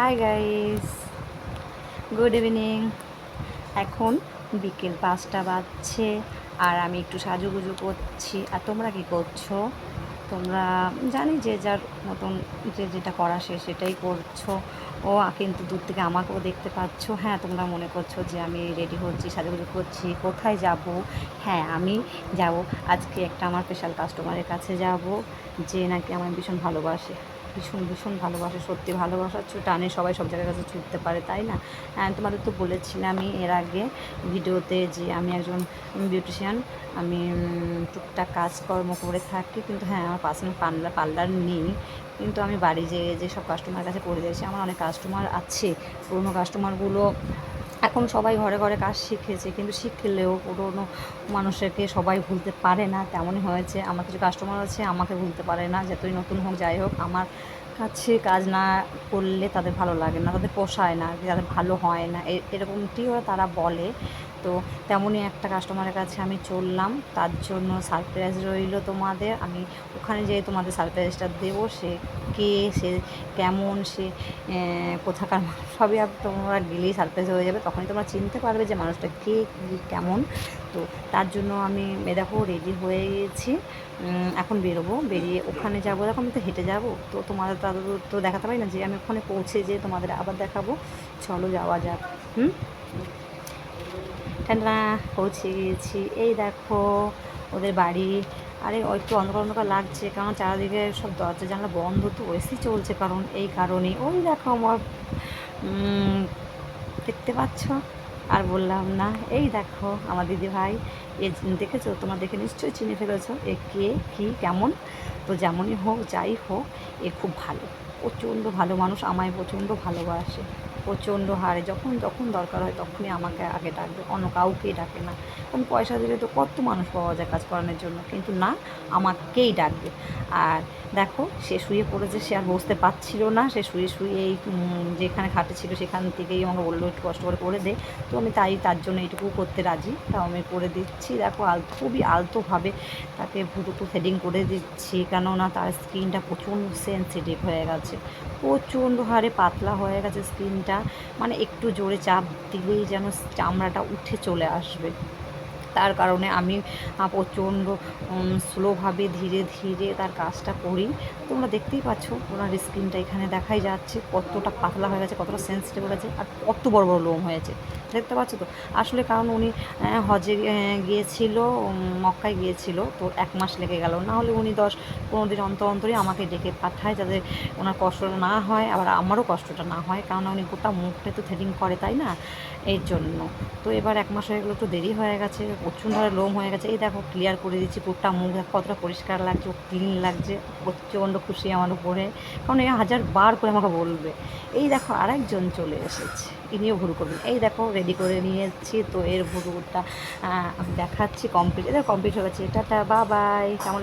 Hi guys good evening এখন বিকেল পাঁচটা বাজছে আর আমি একটু সাজুগুজু করছি। আর তোমরা কি করছ? তোমরা জানি যে যার মতন যে যেটা করা সে সেটাই করছ। ও কিন্তু দূর থেকে আমাকেও দেখতে পাচ্ছ। হ্যাঁ তোমরা মনে করছ যে আমি রেডি হচ্ছি, সাজুগুজু করছি। কোথায় যাব? হ্যাঁ আমি যাব। আজকে একটা আমার স্পেশাল কাস্টমারের কাছে যাব, যে নাকি আমার ভীষণ ভালোবাসে। ভীষণ ভীষণ ভালোবাসা, সত্যি ভালোবাসার ছু, টানে সবাই সব জায়গার কাছে ছুটতে পারে, তাই না? হ্যাঁ তোমাদের তো বলেছিলাম আমি এর আগে ভিডিওতে যে আমি একজন বিউটিশিয়ান আমি টুকটাক কাজকর্ম করে থাকি, কিন্তু হ্যাঁ আমার পার্সোনাল পার্লার পার্লার নেই, কিন্তু আমি বাড়ি যে যেসব কাস্টমার কাছে করে দিয়েছি আমার অনেক কাস্টমার আছে, পুরনো কাস্টমারগুলো এখন সবাই ঘরে ঘরে কাজ শিখেছে, কিন্তু শিখলেও পুরোনো মানুষকে সবাই ভুলতে পারে না। তেমনই হয়েছে, আমার কিছু কাস্টমার আছে, আমাকে ভুলতে পারে না যতই নতুন হোক, যাই হোক, আমার কাছে কাজ না করলে তাদের ভালো লাগে না, তাদের পোষায় না তাদের ভালো হয় না, এ- এরকমটিও তারা বলে। তো তেমনই একটা কাস্টমারের কাছে আমি চললাম, তার জন্য সারপ্রাইজ রইল তোমাদের। আমি ওখানে যেয়ে তোমাদের সারপ্রাইজটা দেবো, সে কে, সে কেমন, সে কোথাকার সবই আর তোমরা গেলেই সারপ্রাইজ হয়ে যাবে। তখনই তোমরা চিনতে পারবে যে মানুষটা কে কেমন। তো তার জন্য আমি দেখো রেডি হয়ে গেছি। এখন বেরোবো, বেরিয়ে ওখানে যাব। দেখো আমি তো হেঁটে যাব, তো তোমাদের তো এত তো দেখাতে পারি না যে আমি ওখানে পৌঁছে যে তোমাদের আবার দেখাবো। চলো যাওয়া যাক। হুম? ঠান্ডা পৌঁছে গিয়েছি এই দেখো, ওদের বাড়ি। আরে একটু অন্ধকার অন্ধকার লাগছে, কারণ চারিদিকে সব দরজা জানলা বন্ধ তো, এসি চলছে কারণ এই কারণে। ওই দেখো আমার দেখতে পাচ্ছ? আর বললাম না। এই দেখো, আমার দিদি ভাই। এ দেখেছ? তোমরা দেখে নিশ্চয়ই চিনে ফেলেছো। এ কে, কী, কেমন? তো যেমনই হোক, যাই হোক এ খুব ভালো। প্রচণ্ড ভালো মানুষ আমায় প্রচণ্ড ভালোবাসে। প্রচণ্ড হারে, যখন যখন দরকার হয় তখনই আমাকে আগে ডাকবে। অন্য কাউকেই ডাকে না। কারণ পয়সা দিলে তো কত মানুষ পাওয়া যায় কাজ করানোর জন্য। কিন্তু না, আমাকেই ডাকবে। আর দেখো, সে শুয়ে পড়েছে, সে আর বসতে পারছিল না। সে শুয়ে শুয়ে এই যেখানে খাটে ছিল সেখান থেকেই আমাকে বলল, একটু কষ্ট করে করে দে। তো আমি তাই তার জন্য এইটুকু করতে রাজি। তাও আমি করে দিচ্ছি। দেখো, আল, খুবই আলতোভাবে তাকে ভুটুকু থ্রেডিং করে দিচ্ছি। কেননা তার স্কিনটা প্রচণ্ড সেন্সিটিভ হয়ে গেছে। প্রচণ্ড হারে পাতলা হয়ে গেছে স্কিনটা। মানে একটু জোরে চাপ দিলেই যেন চামড়াটা উঠে চলে আসবে। তার কারণে আমি প্রচণ্ড স্লোভাবে ধীরে ধীরে তার কাজটা করি। তোমরা দেখতেই পাচ্ছ, ওনার স্কিনটা এখানে দেখাই যাচ্ছে কতটা পাতলা হয়ে গেছে, কতটা সেন্সিটিভ হয়েছে আর কত বড় বড় লোম হয়েছে। দেখতে পাচ্ছ তো? আসলে কারণ উনি হজে গিয়েছিল মক্কায় গিয়েছিল, তো এক মাস লেগে গেল। না হলে উনি দশ পনেরো দিন অন্তর অন্তরই আমাকে ডেকে পাঠায় যাতে ওনার কষ্টটা না হয়, আবার আমারও কষ্টটা না হয়, কারণ উনি গোটা মুখটা তো থ্রেডিং করে, তাই না? এর জন্য। তো এবার এক মাস হয়ে গেলো, একটু দেরি হয়ে গেছে প্রচণ্ড লোম হয়ে গেছে। এই দেখো ক্লিয়ার করে দিচ্ছি পুরোটা মুখ। কতটা পরিষ্কার লাগছে ক্লিন লাগছে। প্রচণ্ড খুশি আমার উপরে। কারণ এই হাজার বার করে আমাকে বলবে। এই দেখো, আরেকজন চলে এসেছে। ইনিও ভুরু করবেন। এই দেখো রেডি করে নিয়েছি। তো এর ভুরুটা দেখাচ্ছি কমপ্লিট এটা কমপ্লিট হয়ে গেছে। টাটা বা বাই কেমন